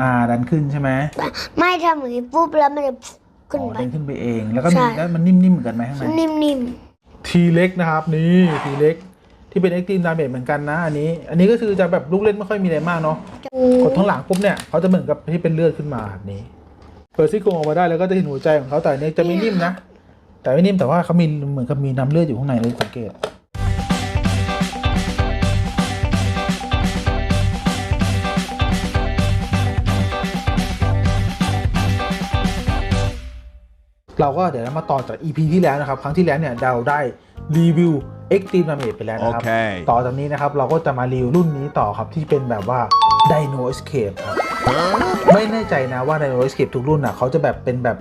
อ่าดันขึ้นใช่ไหมไม่ทำอย่างนี้ปุ๊บแล้วมันจะขึ้นอ๋อไป ดันขึ้นไปเอง แล้วก็มีใช่ แล้วมันนิ่มๆเหมือนกันไหมข้างใน นิ่มทีเล็กนะครับนี่ทีเล็กที่เป็นเอ็กซ์ตรีมดาเมจเหมือนกันนะอันนี้ อันนี้ก็คือจะแบบลูกเล่นไม่ค่อยมีอะไรมากเนาะๆกดทั้งหลังปุ๊บเนี่ยเขาจะเหมือนกับที่เป็นเลือดขึ้นมาแบบนี้เปิดซี่โครงออกมาได้แล้วก็จะเห็นหัวใจของเขาแต่อันนี้จะไม่นิ่มนะ แต่ไม่นิ่มแต่ว่าเขามีเหมือนกับมีน้ำเลือดอยู่ข้างในเลยสังเกต เราก็เดี๋ยวมาต่อจาก EP ที่แล้วนะครับ ครั้งที่แล้วเนี่ยเราได้รีวิว Extreme Damage ไปแล้วนะครับโอเคต่อจากนี้นะครับเราก็จะมารีวิวรุ่นนี้ต่อครับ ที่เป็นแบบว่า Dino Escape ครับ ไม่แน่ใจนะว่า Dino Escape ทุกรุ่นอะเขาจะแบบเป็นแบบ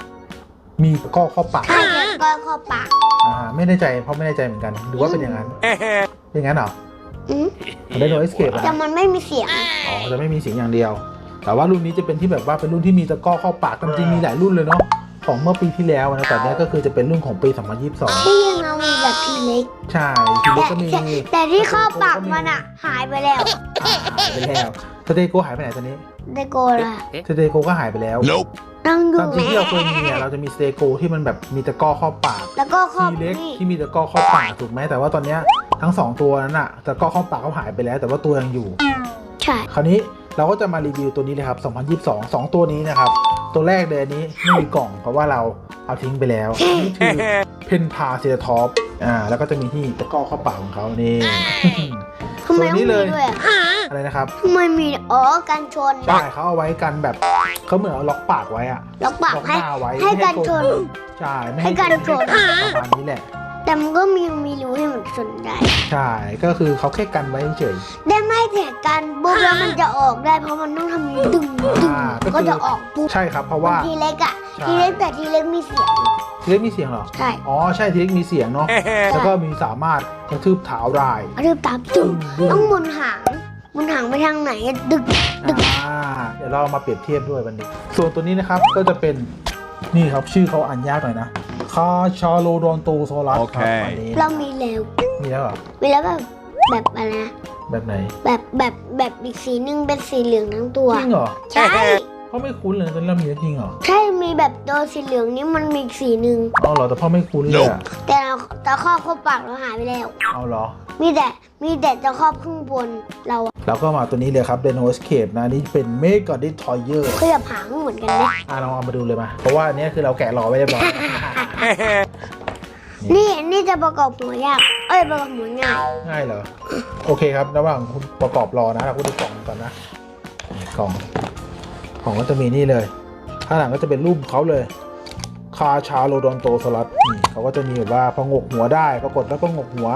มีก้อข้อปากใช่แล้วก็เข้าปากอ่าไม่แน่ใจเพราะไม่แน่ใจเหมือนกัน หรือว่าเป็นอย่างนั้น เป็นอย่างนั้นเหรออืม Dino Escape อะแต่นะมันไม่มีเสียง อ๋อ จะไม่มีเสียงอย่างเดียว แต่ว่ารุ่นนี้จะเป็นที่แบบว่าเป็นรุ่นที่มีตะกร้อเข้าปากจริงๆมีหลายรุ่นเลยเนาะ ของเมื่อปีที่แล้วนะแต่เนี้ยก็คือจะเป็นรุ่นของปี 2022 ที่ยังเอามีแบบทีเล็กใช่ทีเล็กก็มีแต่แต่ที่เข้าปากมันอะหายไปแล้วอ่าหายไปแล้วสเตโกหายไปไหนตอนนี้ไดโกล่ะสเตโกก็หายไปแล้ว Nope. นั่งดูตามจริงที่เราเคยมีเนี่ยเราจะมีสเตโกที่มันแบบมีตะกร้อเข้าปาก แล้วก็ครอบทีเล็กนี่ที่มีตะกร้อเข้าปากถูกไหมแต่ว่าตอนเนี้ยทั้งสองตัวนั้นอะตะกร้อเข้าปากเขาหายไปแล้ว แต่ว่าตัวยังอยู่ ใช่ คราวนี้เราก็จะมารีวิวตัวนี้เลยครับ 2022 2 ตัวนี้นะครับ ตัวแรกเลยอันนี้ไม่มีกล่องเพราะว่าเราเอาทิ้งไปแล้วนี่คือเพนพาเซตท็อปอ่าแล้วก็จะมีที่ตะกร้อเข้าปากของเขานี่ ทำไมตัวต้องนี้มีเลย ด้วยอะอะไรนะครับทำไมมีอ๋อกันชนใช่เขาเอาไว้กันแบบเขาเหมือนเอาล็อกปากไว้อะ ล็อกปากล็อกให้หน้าไว้ให้ไม่กันโชน ใช่ไม่ให้กันชน ประมาณนี้แหละ แต่มันก็มีมีรูให้มันชนได้ใช่ก็คือเขาแค่กันไว้เฉยได้ไม่แท็กกันปุ๊บแล้วมันจะออกได้เพราะมันต้องทำอย่างนี้ดึงดึงอ่าก็คือก็จะออกปุ๊บใช่ครับเพราะว่า ทีเล็กอะใช่ ทีเล็กแต่ทีเล็กมีเสียงทีเล็กมีเสียงเหรอ ใช่อ๋อใช่ทีเล็กมีเสียงเนาะแล้วก็มีสามารถกระทืบเท้าได้เอาเริ่มตามตึงต้องหมุนหางหมุนหางไปทางไหนอะดึกดึก อ่าเดี๋ยวเรามาเปรียบเทียบด้วยวันนี้ ส่วนตัวนี้นะครับก็จะเป็นนี่ครับชื่อเขาอ่านยากหน่อยนะ คาชาโลดอนโตโซลัสโอคเครับอันนี้เรามีแล้วมีแล้วเหรอมีแล้วแบบแบบอะไรนะแบบไหน แบบแบบแบบอีกสีหนึ่งเป็นสีเหลืองทั้งตัวจริงเหรอใช่พ่อไม่คุ้นเลยตอนนี้เรามีแล้วจริงเหรอใช่มีแบบตัวสีเหลืองนี่มันมีอีกสีหนึ่งเอาเหรอแต่พ่อไม่คุ้นเลยอะแต่เราตะครอบเข้าปากเราหายไปแล้วเอาเหรอ มีแต่มีแต่ตะครอบข้างบนเราอะ แล้วก็มาตัวนี้เลยครับ d e n o Escape นะนี่เป็น Mega Destroyer ขยับหางเหมือนกันไหมอะลองเอามาดูเลยมา เพราะว่าอันเนี้ยคือเราแกะรอไว้เรียบร้อยนี่นี่จะประกอบหัวยาก เอ้ยประกอบหัวง่ายง่ายเหรอ โอเคครับระหว่างคุณประกอบรอนะเราก็ดูกล่องก่อนนะนี่กล่องกล่องก็จะมีนี่เลยข้างหลังก็จะเป็นรูปเขาเลยคาชาโลดอนโตสลัดนี่เขาก็จะมีแบบว่าพองกหัวได้ ปรากฏแล้วก็งกหัว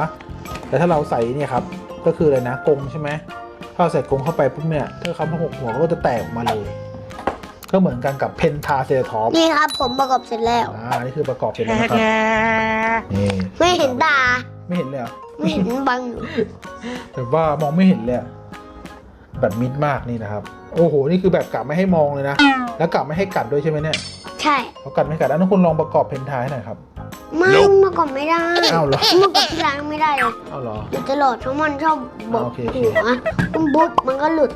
แต่ถ้าเราใส่เนี่ยครับ ก็คืออะไรนะกรงใช่ไหม ถ้าเราใส่กรงเข้าไปปุ๊บเนี่ยถ้าเขาพองกหัวเขาก็จะแตกออกมาเลย ก็เหมือนกันกับเพนทาเซทอปนี่ครับผมประกอบเสร็จแล้วอ่านี่คือประกอบเสร็จแล้วนะครับนี่ไม่เห็นตาไม่เห็นเลยเหรอไม่เห็นบังอยู่แบบว่ามองไม่เห็นเลยอะแบบมิดมากนี่นะครับ โอ้โห นี่คือแบบกะไม่ให้มองเลยนะ แล้วกะไม่ให้กัดด้วยใช่ไหมเนี่ย ใช่เขากัดไม่กัดอันนั้นคุณลองประกอบเพนทายหน่อยครับ ไม่ประกอบไม่ได้อ้าวเหรอประกอบที่ร้านไม่ได้เลยเอาเหรอ เดี๋ยวตลอดทั้งมันชอบบอกโอเคโอเค หัวมันบุ๊บมันก็หลุด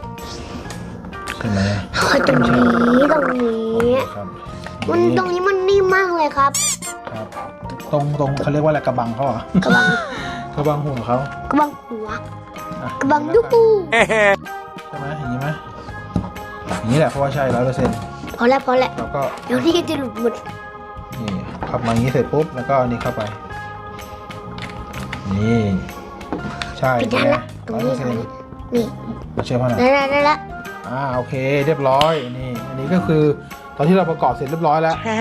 เห็นไหมตรงนี้ตรงนี้ ครับมันตรงนี้มันนิ่มมากเลยครับ ครับ ตรงตรงเขาเรียกว่าอะไรกระบังเขาเหรอกระบัง กระบังหัวเขากระบังหัวอะกระบังยุกูใช่ไหมอย่างนี้ไหมอย่างนี้แหละเพราะว่าใช่ร้อยเปอร์เซ็นต์พอแล้วพอแล้วแล้วก็เดี๋ยวนี่จะหลุดหมดนี่ ขับมาอย่างนี้เสร็จปุ๊บแล้วก็อันนี้เข้าไป นี่ ใช่ปิดใช่ได้ไหมละตรงร้อยเปนี้อร์ตเซ็รงนต์นี้นี่มาเชื่อพ่อหน่อยได้ละได้ละอ่าโอเค เรียบร้อยนี่ อันนี้ก็คือตอนที่เราประกอบเสร็จเรียบร้อยแล้วอ่า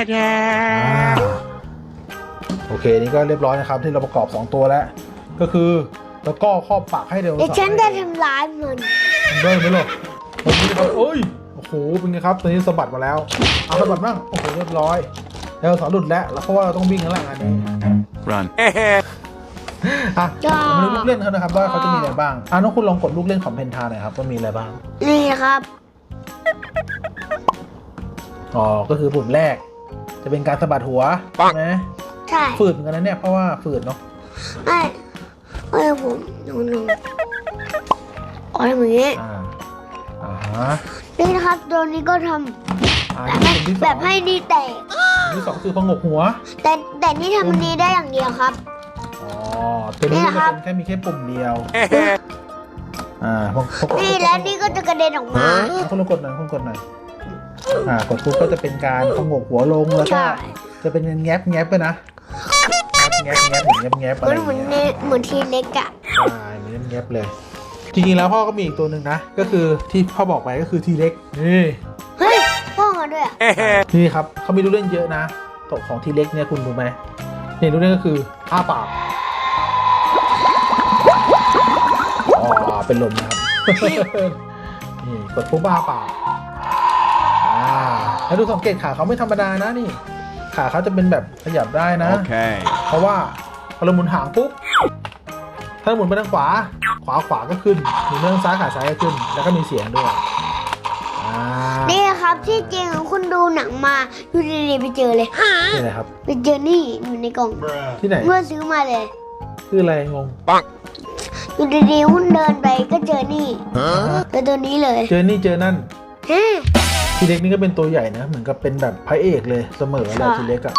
โอเคนี่ก็เรียบร้อยนะครับ ที่เราประกอบ 2 ตัวแล้ว ก็คือแล้วก็ครอบปากให้เร็วเดี๋ยวฉันจะทำร้ายมันได้ไหมล่ะวันนี้นะครับเอ้ยโอ้โหเป็นไงครับตอนนี้สะบัดมาแล้วเอาสะบัดบ้างโอ้โหเรียบร้อย แล้วสอนหลุดแล้วแล้วเพราะว่าเราต้องวิ่งแล้วล่ะงานนี้ Run. อะมาดูลูกเล่นเขานะครับว่าเขาจะมีอะไรบ้างอะน้องคุณลองกดลูกเล่นของเพนทาหน่อยครับว่ามีอะไรบ้างนี่ครับ อ๋อก็คือปุ่มแรก จะเป็นการสะบัดหัวปังใช่ไหมใช่ฝืดเหมือนกันนะเนี่ยเพราะว่าฝืดเนาะไอ้ไอ้ผมหนูหนูอ๋ออย่างนี้อ่าอ่าฮะนี่นะครับตัวนี้ก็ทอ่าำแบบนี่ให้เป็นที่สแบองบให้ดีแตก ที่สองคือพองกหัว แต่แต่นี่ทำอันนี้ได้อย่างเดียวครับ อ๋อตัวนี้นี่มันนะครับเป็นแค่มีแค่ปุ่มเดียว อ่าพองพงนี่แล้วนี่ก็จะกระเด็นออกมาคุณลองกดหน่อยคุณกดหน่อย อ่ากดปุ๊บก็จะเป็นการพองกหัวลงแล้วก็จะเป็นแงบแงบไปนะแงบแงบแงบแงบแงบอะไรมือนอย่างเหมือนเหมือนทีเล็กอะใช่เหมือนแงบเลย จริงๆแล้วพ่อก็มีอีกตัวหนึ่งนะ ก็คือที่พ่อบอกไปก็คือทีเล็กนี่ ด้วยอะนี่ครับเขามีลูกเล่นเยอะนะตกของทีเล็กเนี่ยคุณรู้ไหมนี่ลูกเล่นก็คืออ้าปากอ๋อเป็นลมนะครับ นี่กดปุ๊บอ้าปากอ่าแล้วดูสังเกตขาเขาไม่ธรรมดานะนี่ ขาเขาจะเป็นแบบขยับได้นะ Okay. เพราะว่าพอเราหมุนหางปุ๊บ ถ้าเราหมุนไปทางขวา ขวาขวาก็ขึ้นหมุนไปทางซ้ายขาซ้ายก็ขึ้น แล้วก็มีเสียงด้วยอ่านี่ ครับที่จริงคุณดูหนังมาอยู่ดีๆไปเจอเลยนี่อะไรครับ ไปเจอนี่อยู่ในกล่องที่ไหน เมื่อซื้อมาเลย คืออะไรงงอยู่ดีๆคุณเดินไปก็เจอนี่ Huh? เจอตัวนี้เลย เจอนี่เจอนั่นฮะทีเล็กนี่ก็เป็นตัวใหญ่นะ เหมือนกับเป็นแบบพระเอกเลยเสมอแหละค่ะทีเล็กอะ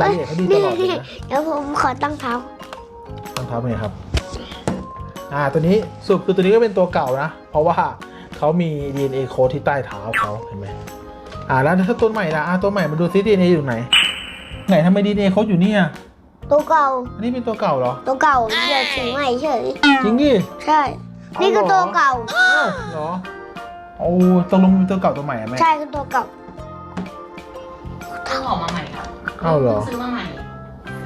รายละเอียดเขาดีตลอดเลยนะเดี๋ยวผมขอตั้งเท้าต้องเท้าเป็นไงครับ อ่าตัวนี้สรุปคือตัวนี้ก็เป็นตัวเก่านะ เพราะว่า เขามี DNA โค้ดที่ใต้เท้าเขาเห็นไหมอ่าแล้วถ้าตัวใหม่ล่ะอ่าตัวใหม่มาดูซิ DNA อยู่ไหน ไหนทำไม DNA โค้ดอยู่เนี่ยตัวเก่า อันนี้เป็นตัวเก่าเหรอ ตัวเก่าเดี๋ยวซื้อใหม่เฉยจริงดิใช่ นี่คือตัวเก่าอ้าวเหรอโอ้ตกลงเป็นตัวเก่าตัวใหม่อะแม่ใช่คือตัวเก่าเพิ่งออกมาใหม่ครับอ้าวเหรอพิ่งซื้อมาใหม่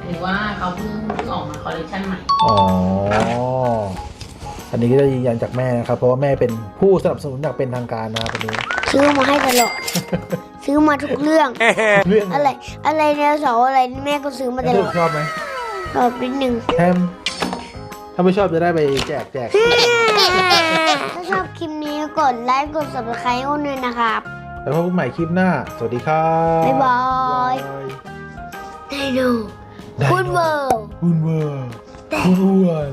หรือว่าเขาเพิ่งเพิ่งออกมาคอลเลคชันใหม่ อ๋อ อันนี้ก็จะยืนยันจากแม่นะครับ เพราะว่าแม่เป็นผู้สนับสนุนอย่างเป็นทางการนะครับวันนี้ ซื้อมาให้ตลอด ซื้อมาทุกเรื่อง เรื่องอะไร อะไรแนวเสาร์อะไรแม่ก็ซื้อมาตแล้วลลูอกดชอบไหมชอบนิดนึงแทมถ้าไม่ชอบจะได้ไปแจกแจกถ้าชอบคลิปนี้กดไลค์กด subscribe ให้ด้วยนะครับ แล้วพบกันใหม่คลิปหน้า สวัสดีครับบ๊ายบายบ๊ายบายไดโนคุณเวิร์คุณเวอร์คุณอ้วน